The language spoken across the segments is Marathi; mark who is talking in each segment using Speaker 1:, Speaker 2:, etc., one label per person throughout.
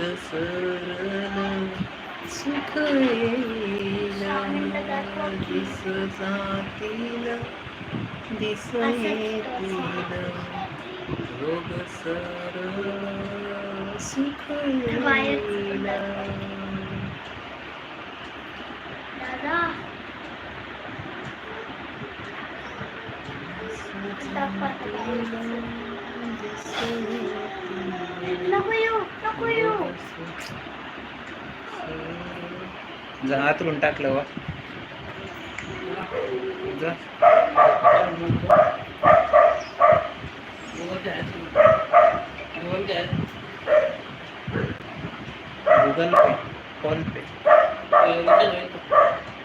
Speaker 1: सरल सुख दिस जातील दिस येतील रोग सरळ सुख येईल जा आतून टाकलं वा. जा. गुगल पे फोन पे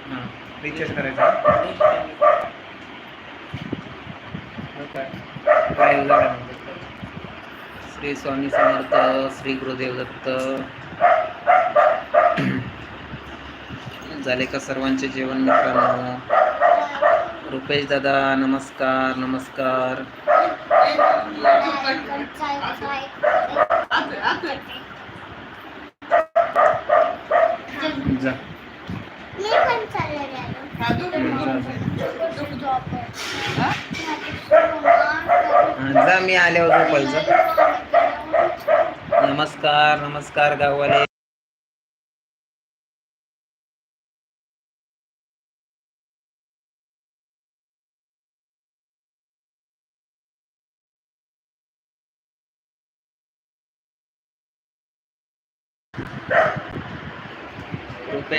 Speaker 1: हां रिचार्ज करायचा काय? म्हणजे? श्री स्वामी समर्थ श्री गुरुदेव दत्त. झाले का सर्वांचे जेवण मित्रांनो? रुपेश दादा नमस्कार नमस्कार. जा.
Speaker 2: मी
Speaker 1: जा मी आल्यावर झोपायचं. नमस्कार नमस्कार गाववाले.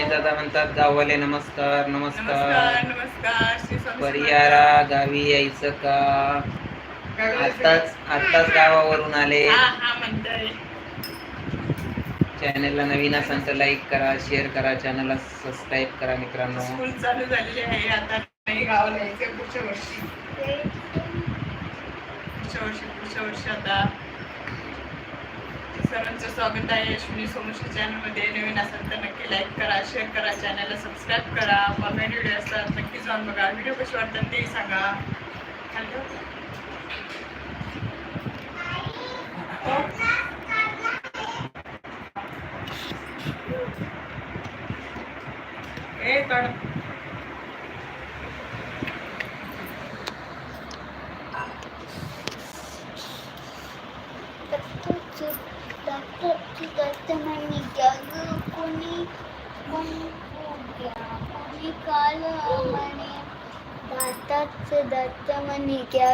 Speaker 1: दादा म्हणतात गाववाले नमस्कार
Speaker 3: नमस्कार.
Speaker 1: परियारा गावी यायचं का. आताच आताच गावावरून आले. चॅनलला नवीन असाल तर लाईक करा शेअर करा चॅनलला सबस्क्राईब करा मित्रांनो.
Speaker 3: स्कूल चालू झालेली आहे आता नाही गावाला यायचं पुढच्या वर्षी. पुढच्या वर्षी पुढच्या वर्षी आता सर्वांचं स्वागत आहे. अश्विनी सोमशी चॅनलमध्ये नवीन असाल तर नक्की लाईक करा शेअर करा चॅनलला सबस्क्राईब करा. कॉमेंट व्हिडिओ असतात नक्की जाऊन बघा. व्हिडिओ कशी वाटतात तेही सांगा. खाली ठेव. ए काढ
Speaker 2: डॉक्टरची दत्त म्हणे जग कोणी कोणी काल म्हणे दाताच दत्त म्हणे क्या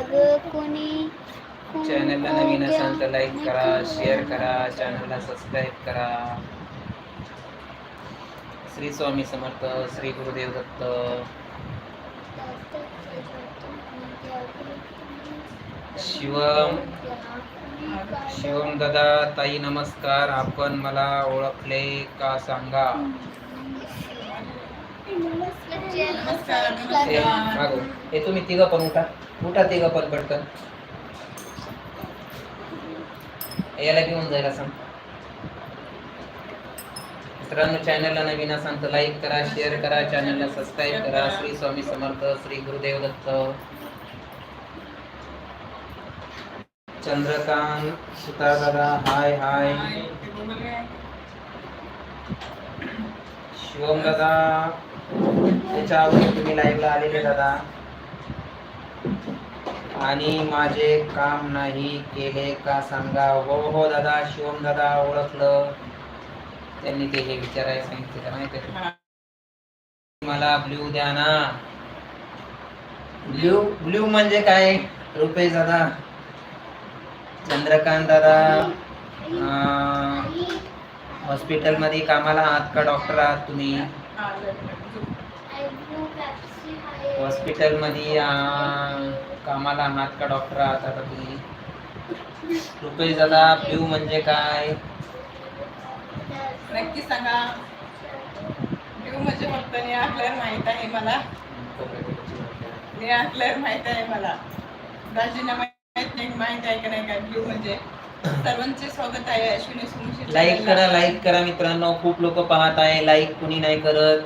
Speaker 2: ग कोणी
Speaker 1: चॅनलला नवीन असाल तर लाईक करा शेअर करा चॅनलला सबस्क्राईब करा. श्री स्वामी समर्थ श्री गुरुदेव दत्त. शिवम शिवम दादा ताई नमस्कार. आपण मला ओळखले का सांगा? हे. हे तुम्ही तिघं पण उठा. उठा तिघं पण पटकन. याला घेऊन जायला सांग. मित्रांनो चॅनलला नवीन असाल तर लाईक करा शेअर करा. चॅनलला सबस्क्राईब करा. श्री स्वामी समर्थ श्री गुरुदेव दत्त चंद्रकांत सुतार दादा हाय हाय शिवम दादा त्याच्या अगोदर तुम्ही लाईव्हला आलेले दादा. आणि माझे काम नाही केले का सांगा. हो हो दादा. शिवम दादा ओळखलं. त्यांनी ते हे विचारायला सांगितलं माहिती आहे? मला ब्ल्यू द्या ना. ब्ल्यू ब्ल्यू म्हणजे काय? रुपेश दादा. चंद्रकांत दादा. हॉस्पिटलमध्ये कामाला आहात का? डॉक्टर आहात तुम्ही? हॉस्पिटलमध्ये कामाला आहात का? डॉक्टर आहात आता तुम्ही? रुपेश दादा ब्ल्यू म्हणजे काय?
Speaker 3: नक्की सांगा. देव म्हणजे फक्त आपल्याला माहीत आहे मला. आपल्याला माहीत आहे मला. दाजींना माहीत नाही माहीत आहे का नाही काय ब्ल्यू म्हणजे. सर्वांचे स्वागत आहे अश्विनी सुमुशी
Speaker 1: लाईक करा लाईक करा मित्रांनो. खूप लोक पाहत आहे. लाईक कुणी नाही करत.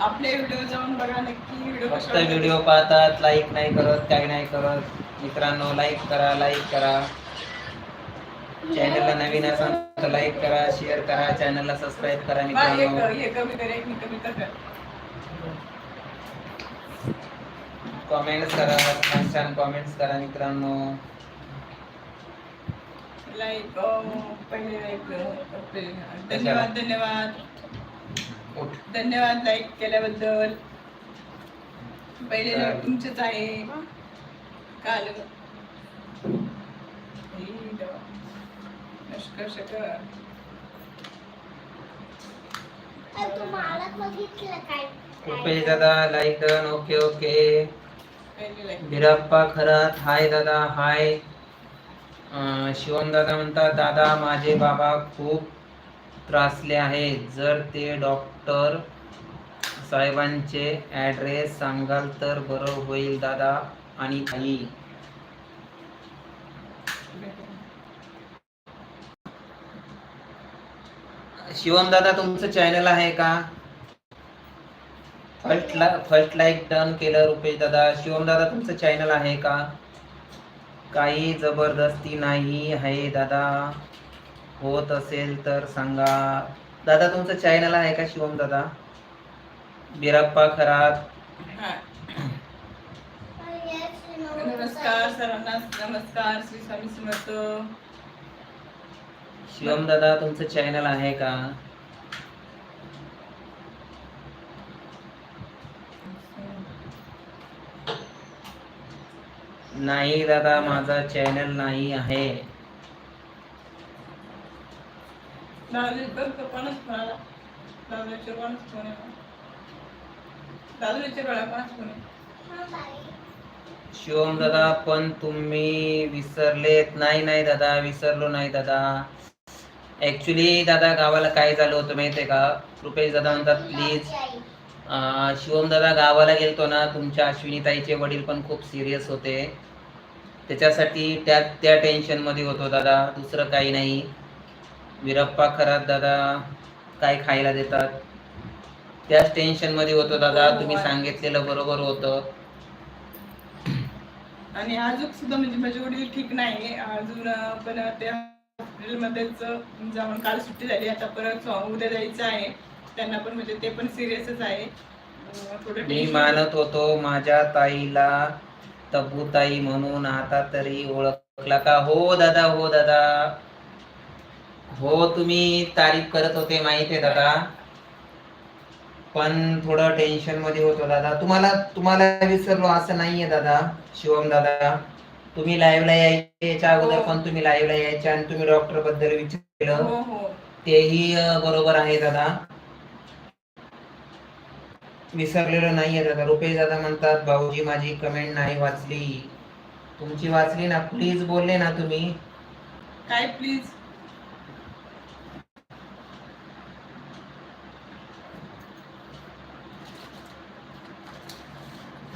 Speaker 3: आपले व्हिडिओ जाऊन बघा नक्की व्हिडिओ
Speaker 1: फक्त व्हिडिओ पाहतात. लाईक नाही करत काही नाही करत. मित्रांनो लाईक करा लाईक करा. चॅनलला नवीन असाल तर लाईक करा शेअर करा चॅनलला सबस्क्राईब करा मित्रांनो.
Speaker 3: हे मी कमी कर
Speaker 1: कॉमेंट्स करा छान छान कॉमेंट्स करा मित्रांनो.
Speaker 3: लाईक पहिले लाईक धन्यवाद धन्यवाद. धन्यवाद लाईक केल्याबद्दल. पहिले तुमचेच आहे. काल कर
Speaker 1: रुपेश दादा लाईक डन ओके ओके
Speaker 3: पहिले लाईक
Speaker 1: बिराप्पा खरात हाय दादा हाय शिवम दादा म्हणतात दादा माझे बाबा खूप त्रासले आहेत. जर ते डॉक्टर साहेबांचे ॲड्रेस सांगाल तर बरं होईल दादा आणि ताई शिवम दादा तुमचं चॅनल आहे का? फर्स्ट ला फर्स्ट लाईक डन केलं रुपेश दादा. शिवम दादा तुमचं चॅनल आहे का? काही जबरदस्ती नाही आहे दादा. होत असेल तर सांगा. दादा तुमचं चॅनल आहे का शिवम दादा? बिराप्पा खरात.
Speaker 3: नमस्कार सरांना. नमस्कार श्री स्वामी समर्थ.
Speaker 1: शिवम दादा तुमचं चॅनल आहे का? नाही दादा माझा चॅनल नाही आहे. शिवम दादा पण तुम्ही विसरलेत. नाही नाही दादा विसरलो नाही दादा. ऍक्च्युली दादा गावाला काय झालं होतं माहितीये का? रुपेश दादा म्हणतात प्लीज शिवम दादा गावाला गेलतो ना तुमच्या अश्विनीताईचे वडील पण खूप सिरियस होते. त्याच्यासाठी त्या त्या टेन्शनमध्ये होतो दादा. दुसरं काही नाही. विरप्पा खरात दादा काय खायला देतात? त्याच टेन्शनमध्ये होतो दादा. तुम्ही सांगितलेलं बरोबर होतं.
Speaker 3: आणि अजून सुद्धा म्हणजे माझे वडील ठीक नाही अजून पण हॉस्पिटलमध्येच जाऊन काल सुट्टी झाली आता परत उद्या जायचं आहे. त्यांना पण म्हणजे ते पण सिरियसच आहे. थोडं
Speaker 1: मी
Speaker 3: tension-
Speaker 1: मानत होतो माझ्या ताईला तब्बूताई म्हणून आता तरी ओळखला का? हो दादा हो दादा. हो तुम्ही तारीफ करत होते माहिती आहे दादा. पण थोडं टेन्शनमध्ये होतो दादा. तुम्हाला तुम्हाला विसरलो असं नाहीये दादा शिवम दादा. तुम्ही लाईव्हला यायचे याच्या अगोदर
Speaker 3: हो.
Speaker 1: पण तुम्ही लाईव्हला यायचे आणि तुम्ही डॉक्टरबद्दल विचारलं.
Speaker 3: हो हो.
Speaker 1: तेही बरोबर आहे दादा. विसरलेलो नाहीये दादा. रुपेश दादा म्हणतात भाऊजी माझी कमेंट नाही वाचली. तुमची वाचली ना? प्लीज बोलले ना तुम्ही.
Speaker 3: काय प्लीज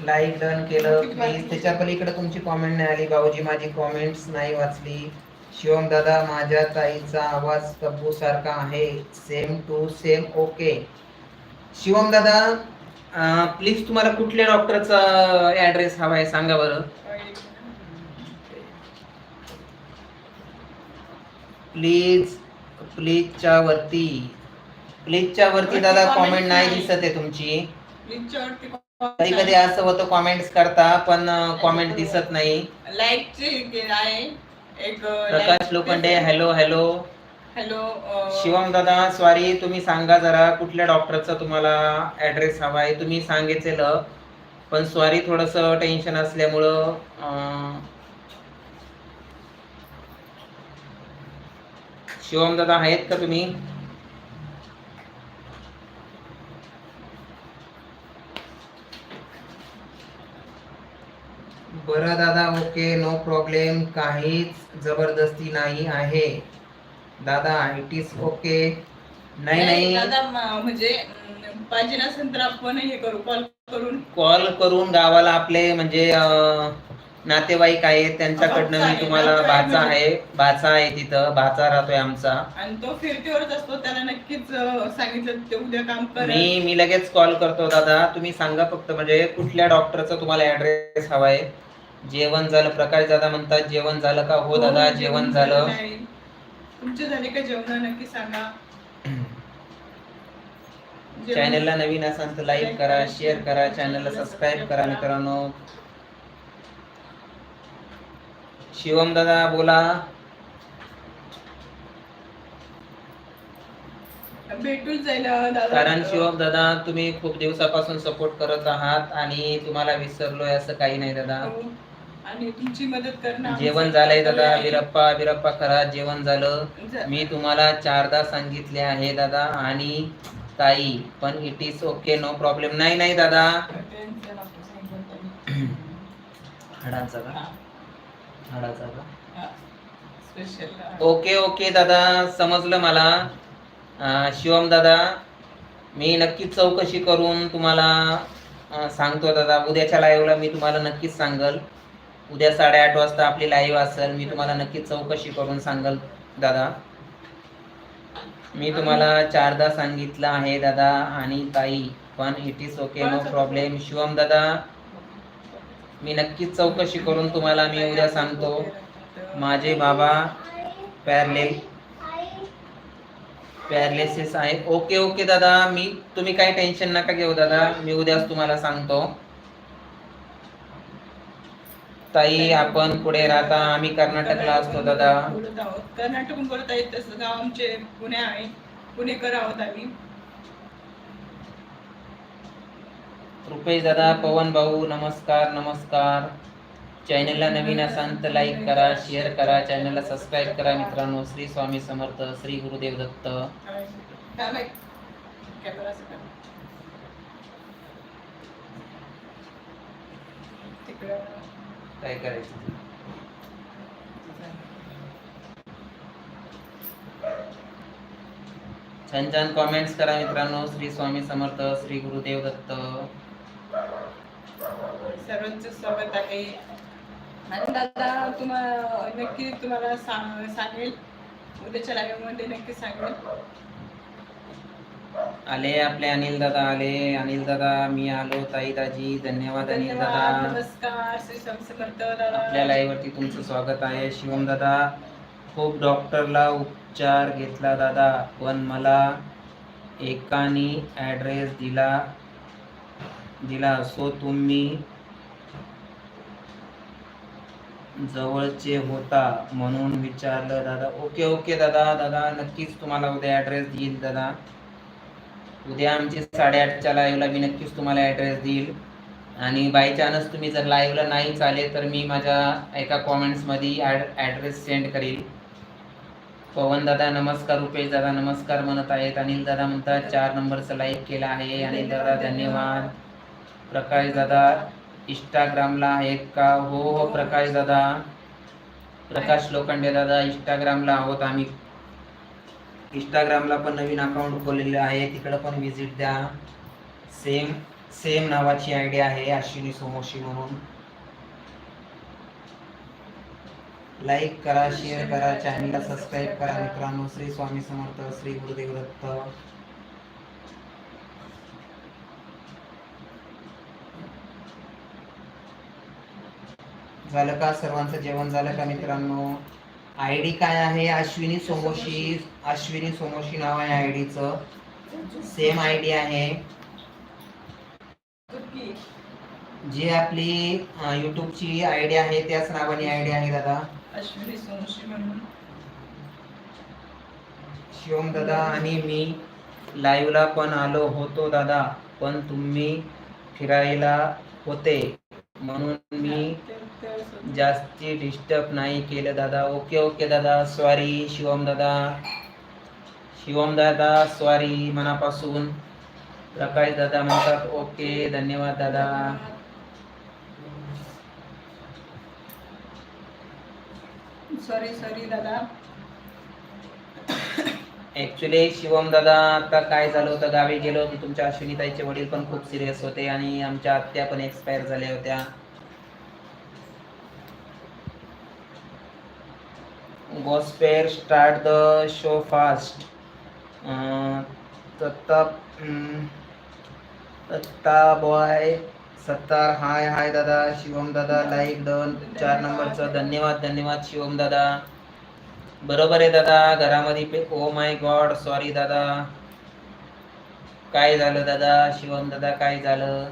Speaker 1: लाईक डन केलं. प्लीज त्याच्या पलीकडे तुमची कॉमेंट नाही आली. भाऊजी माझी कॉमेंट्स नाही वाचली. शिवम दादा माझ्या ताईचा आवाज तब्बू सारखा आहे. Same to same okay Shivam दादा प्लीज तुम्हाला कुठल्या डॉक्टरचा ऍड्रेस हवा आहे सांगा बरं. प्लीज प्लीजच्या वरती. प्लीजच्या वरती दादा कॉमेंट नाही दिसत आहे तुमची. कधी कधी असं होतं कॉमेंट्स करता पण कॉमेंट दिसत नाही.
Speaker 3: आहे. एक
Speaker 1: Prakash Lokhande hello hello
Speaker 3: hello
Speaker 1: Shivam दादा सॉरी तुम्ही सांगा जरा कुठल्या डॉक्टरचा तुम्हाला ऍड्रेस हवा आहे? तुम्ही सांगितलेलं. पण सॉरी थोडस टेन्शन असल्यामुळं शिवम दादा आहेत का तुम्ही? बरं दादा ओके नो प्रॉब्लेम काहीच जबरदस्ती नाही आहे. दादा इट इज ओके नाही नाही
Speaker 3: दादा म- म्हणजे अं, पाहिजे नसेल तर आपण हे करू कॉल करून.
Speaker 1: कॉल करून गावाला आपले म्हणजे अं, नातेवाईक आहेत त्यांच्याकडनं मी तुम्हाला भाचा आहे भाचा आहे तिथं भाचा राहतोय आमचा.
Speaker 3: आणि तो फिरतीवरच असतो त्याला नक्कीच अं, सांगितलं ते उद्या काम करेल.
Speaker 1: मी मी लगेच कॉल करतो दादा. तुम्ही सांगा फक्त म्हणजे कुठल्या डॉक्टरचा तुम्हाला ऍड्रेस हवाय जेवण झालं प्रकाश दादा म्हणतात जेवण झालं का? हो दादा जेवण झालं.
Speaker 3: तुमचे झाले का जेवण? नक्की सांगा.
Speaker 1: चॅनलला नवीन असाल तर लाईक करा शेअर करा. चॅनलला सबस्क्राईब करा. मित्रांनो. शिवम दादा बोला.
Speaker 3: भेटून जाईल दादा.
Speaker 1: कारण शिवम दादा तुम्ही खूप दिवसापासून सपोर्ट करत आहात आणि तुम्हाला विसरलोय असं काही नाही दादा.
Speaker 3: हो. आणि तुमची मदत करणं
Speaker 1: जेवण झालंय दादा. विरप्पा विरप्पा खरा जेवण झालं.
Speaker 3: जा-
Speaker 1: मी तुम्हाला चारदा सांगितले आहे दादा. आणि ताई पण it is okay no problem नाही नाही दादा.
Speaker 3: त्यांचं.
Speaker 1: हाडाचा का?
Speaker 3: हा,
Speaker 1: हाडाचा का
Speaker 3: हा.
Speaker 1: ओके ओके दादा. समजलं मला. शिवम दादा मी नक्कीच चौकशी करून तुम्हाला सांगतो दादा. उद्याच्या लाईव्हला मी तुम्हाला नक्कीच सांगल. उद्या साडेआठ वाजता आपली लाईव्ह असेल मी तुम्हाला नक्कीच चौकशी करून सांगल दादा. मी तुम्हाला चारदा सांगितलं आहे दादा आणि ताई पण it is okay no problem Shivam दादा मी नक्कीच चौकशी करून तुम्हाला मी उद्या सांगतो. माझे बाबा पॅरलेल पॅरालिसिस आहे. ओके ओके दादा. मी तुम्ही काही टेन्शन नका घेऊ दादा. मी उद्याच तुम्हाला सांगतो. ताई आपण पुढे राहता. आम्ही कर्नाटकला असतो दादा.
Speaker 3: बोलत आहोत. कर्नाटकून बोलत आहेत तसं गाव आमचे पुणे आहे. पुणेकर आहोत आम्ही.
Speaker 1: रुपेश दादा पवन भाऊ नमस्कार नमस्कार. चॅनलला नवीन असाल तर लाईक करा शेअर करा. चॅनलला सबस्क्राईब करा मित्रांनो. श्री स्वामी समर्थ श्री गुरुदेव दत्त.
Speaker 3: काय
Speaker 1: करायचं? छान छान कॉमेंट्स करा मित्रांनो. श्री स्वामी समर्थ श्री गुरुदेव दत्त.
Speaker 3: सर्वांचं स्वागत आहे. आणि दादा तुम्हाला नक्की तुम्हाला सांग सांगेल. उद्याच्या लाईव्हमध्ये नक्की सांगेल.
Speaker 1: आले आपले अनिल दादा आले. अनिल दादा मी आलो. ताई दाजी धन्यवाद अनिल दादा.
Speaker 3: नमस्कार. श्री स्वामी समर्थ दादा.
Speaker 1: आपल्या लाईव्ह वरती तुमचं स्वागत आहे. शिवम दादा खूप डॉक्टरला उपचार घेतला दादा पण मला एकाने ॲड्रेस दिला दिला. सो तुम्ही जवळचे होता म्हणून विचारलं दादा ओके ओके दादा दादा नक्कीच तुम्हाला उद्या ॲड्रेस देईल दादा. उद्या आमची साडेआठच्या लाईव्हला मी नक्कीच तुम्हाला ॲड्रेस देईल. आणि बाय चान्स तुम्ही जर लाईव्हला नाही चालेल तर मी माझ्या एका कॉमेंट्समध्ये ॲड ॲड्रेस सेंड करील. पवन दादा नमस्कार रुपेश दादा नमस्कार म्हणत आहेत. अनिल दादा म्हणतात चार नंबरचं लाईक केलं आहे. अनिल दादा धन्यवाद. प्रकाश दादा इंस्टाग्रामला आहेत का? हो हो प्रकाश दादा. प्रकाश लोखंडे दादा इंस्टाग्रामला आहोत आम्ही. इंस्टाग्रामला पण नवीन अकाउंट खोललेलं आहे. तिकडं पण व्हिजिट द्या. सेम सेम नावाची आय डी आहे अश्विनी सोमोशी म्हणून. लाईक करा शेअर करा चॅनलला सबस्क्राईब करा मित्रांनो. श्री स्वामी समर्थ श्री गुरुदेव दत्त. झालं का? सर्वांचं जेवण झालं का मित्रांनो? आय डी काय आहे? अश्विनी सोमोशी अश्विनी सोमोशी नाव आहे आय डीचं. सेम आय डी आहे. जी आपली युट्यूबची आय डी आहे त्याच नावाने आय डी आहे दादा.
Speaker 3: अश्विनी सोमशी म्हणून.
Speaker 1: शिवम दादा आणि मी लाईव्हला पण आलो होतो दादा पण तुम्ही फिरायला होते. म्हणून मी जास्ती डिस्टर्ब नाही केलं दादा. ओके ओके दादा. सॉरी शिवम दादा. शिवम दादा सॉरी मनापासून. प्रकाश दादा म्हणतात ओके धन्यवाद दादा.
Speaker 3: सॉरी सॉरी दादा.
Speaker 1: ऍक्च्युली शिवम दादा आता काय झालं होतं? गावी गेलो होतो. तुमच्या अश्विनीताईचे वडील पण खूप सिरियस होते आणि आमच्या आत्या पण एक्सपायर झाल्या होत्या. गॉस्पेअर स्टार्ट द शो फास्ट सत्ता तत्ता बॉय सत्तार हाय हाय दादा शिवम दादा लाईक दोन चार नंबरचं धन्यवाद धन्यवाद शिवम दादा बरोबर आहे दादा घरामध्ये पे ओ माय गॉड सॉरी दादा काय झालं दादा शिवम दादा काय झालं?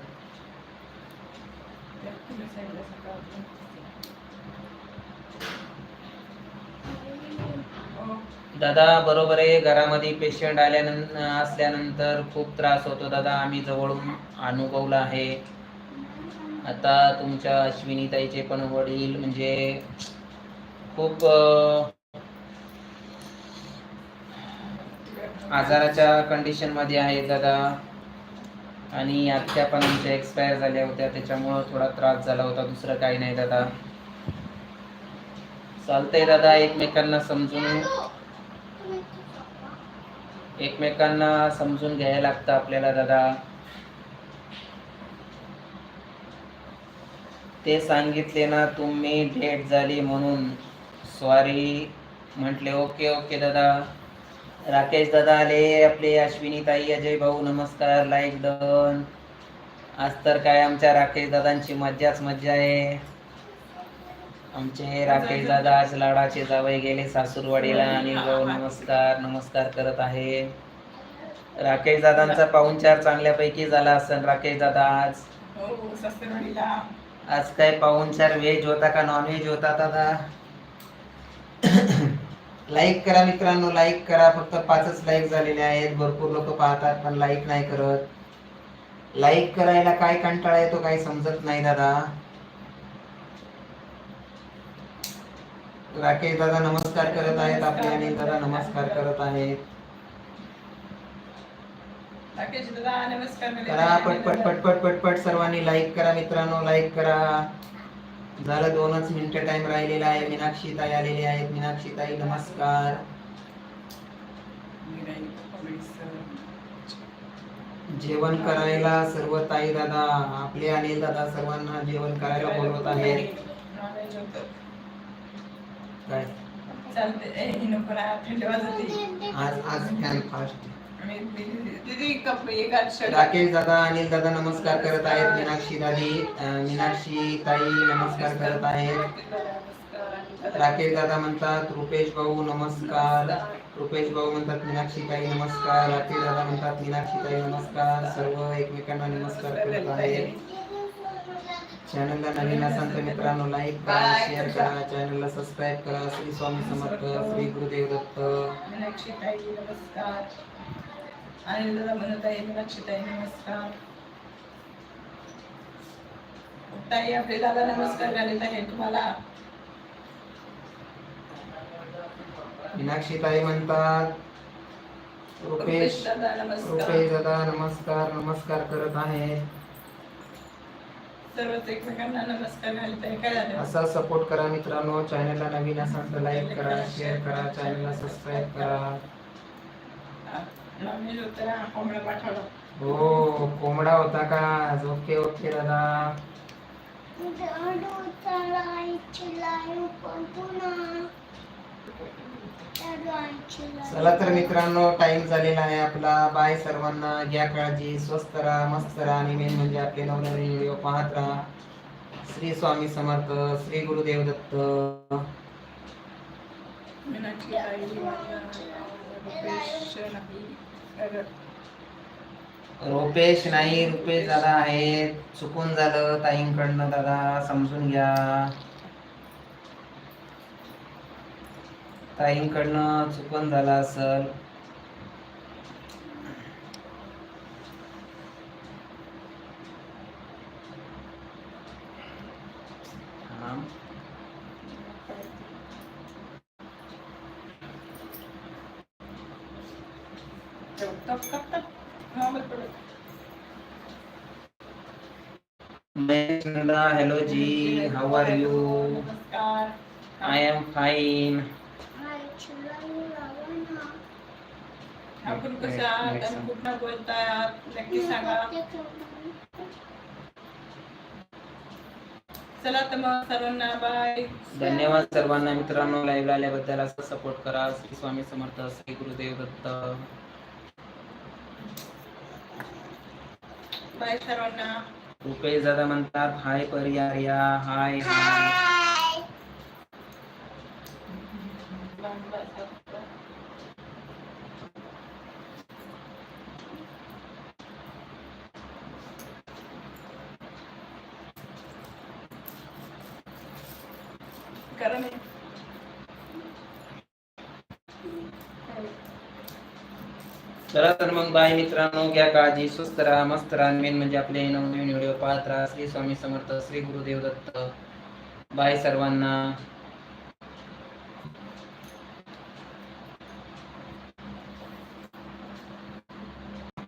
Speaker 1: दादा बरोबर आहे. घरामध्ये पेशंट आल्यानंतर असल्यानंतर खूप त्रास होतो दादा. आम्ही जवळून अनुभवला आहे. आता तुमच्या अश्विनीताईचे पण वडील म्हणजे खूप आजाराच्या कंडिशनमध्ये आहेत दादा. आणि आत्या पण आमच्या एक्सपायर झाल्या होत्या. त्याच्यामुळं थोडा त्रास झाला होता. दुसरं काही नाही दादा. चालतंय दादा एकमेकांना समजून. एकमेकांना समजून घ्यायला लागतं आपल्याला दादा. ते सांगितले ना तुम्ही डेट झाली म्हणून. सॉरी म्हटले ओके ओके दादा. राकेश दादा आले आपले अश्विनी ताई अजय भाऊ नमस्कार लाईक डन आज तर काय आमच्या राकेश दादांची मज्जाच मज्जा आहे. आमचे राकेश दादा आज लाडाचे जावई गेले सासूरवाडीला आणि नमस्कार नमस्कार करत आहे. राकेश दादांचा पाहुणचार चांगल्यापैकी झाला असेल राकेश दादा आज?
Speaker 3: हो सासरवाडीला.
Speaker 1: आज काय पाहुणचार व्हेज होता का नॉन व्हेज होता दादा? लाईक करा मित्रांनो लाईक करा. फक्त पाचच लाईक झालेले आहेत. भरपूर लोक पाहतात पण लाईक नाही करत. लाईक करायला काय कंटाळा येतो काही समजत नाही दादा. राकेश दादा नमस्कार करत आहेत आपले अनिल दादा नमस्कार करत आहेत. करा पटपट पटपट पटपट सर्वांनी लाईक करा मित्रांनो लाईक करा. झालं दोनच मिनिटं टाइम राहिलेला आहे. मीनाक्षी ताई आलेली आहेत. मीनाक्षी ताई नमस्कार. जेवण करायला सर्व ताई दादा आपले अनिल दादा सर्वांना जेवण करायला बोलवत आहेत. काय?
Speaker 3: चालते ए, ही नको ना, थंडी वाजते.
Speaker 1: आज आज फास्ट
Speaker 3: मी- मी- दीदी कप एक हात शर्ट.
Speaker 1: राकेश दादा अनिल दादा नमस्कार करत आहेत. मीनाक्षी दादी अं, मीनाक्षी ताई नमस्कार करत आहेत. राकेश दादा म्हणतात रुपेश भाऊ नमस्कार. रुपेश भाऊ म्हणतात मीनाक्षी ताई नमस्कार. राकेश दादा म्हणतात मीनाक्षी ताई नमस्कार. सर्व एकमेकांना नमस्कार करत आहेत. चॅनलला नवीन असाल तर मित्रांनो लाईक करा शेअर करा चॅनलला सबस्क्राईब करा. श्री स्वामी समर्थ श्री गुरुदेव दत्त.
Speaker 3: नमस्कार. आणि दादा म्हणत आहे नमस्कार. ताई आपले दादा नमस्कार घालत आहे तुम्हाला.
Speaker 1: मीनाक्षी ताई म्हणतात रुपेश रुपेश दादा नमस्कार. नमस्कार करत आहेत
Speaker 3: सर्वच एकमेकांना नमस्कार घालत आहे काय झालं
Speaker 1: असा सपोर्ट करा मित्रांनो चॅनलला नवीन असाल तर लाईक करा शेअर करा चॅनलला सबस्क्राईब करा.
Speaker 3: नॉनव्हेज होतं ना कोंबडा पाठवला.
Speaker 1: हो कोंबडा होता का? आज ओके ओके दादा. चला तर मित्रांनो टाइम झालेला आहे आपला. बाय सर्वांना घ्या काळजी स्वस्त राहा मस्त राहा आणि मेन म्हणजे आपले नवनवीन व्हिडिओ पाहत राहा. श्री स्वामी समर्थ श्री गुरुदेव दत्त.
Speaker 3: रुपेश नाही
Speaker 1: रुपेश दादा आहेत. चुकून झालं ताईंकडनं दादा. समजून घ्या. ताईंकडनं चुकून झालं असल. Hello ji how are you I am fine
Speaker 3: आपण कसं आहात आणि कुठं बोलताय आहात नक्की सांगा. चला तर मग सर्वांना बाय
Speaker 1: धन्यवाद सर्वांना मित्रांनो लाईव्ह आल्याबद्दल असं सपोर्ट करा. श्री स्वामी समर्थ श्री गुरुदेव दत्त.
Speaker 3: बाय सर्वांना.
Speaker 1: रुपेश दादा म्हणतात हाय परियारिया हाय हाय. चला तर मग बाय मित्रांनो घ्या काळजी स्वस्त राहा मस्त राहा. मेन म्हणजे आपले नवनवीन व्हिडिओ पाहत राहा. श्री स्वामी समर्थ श्री गुरुदेव दत्त. बाय सर्वांना.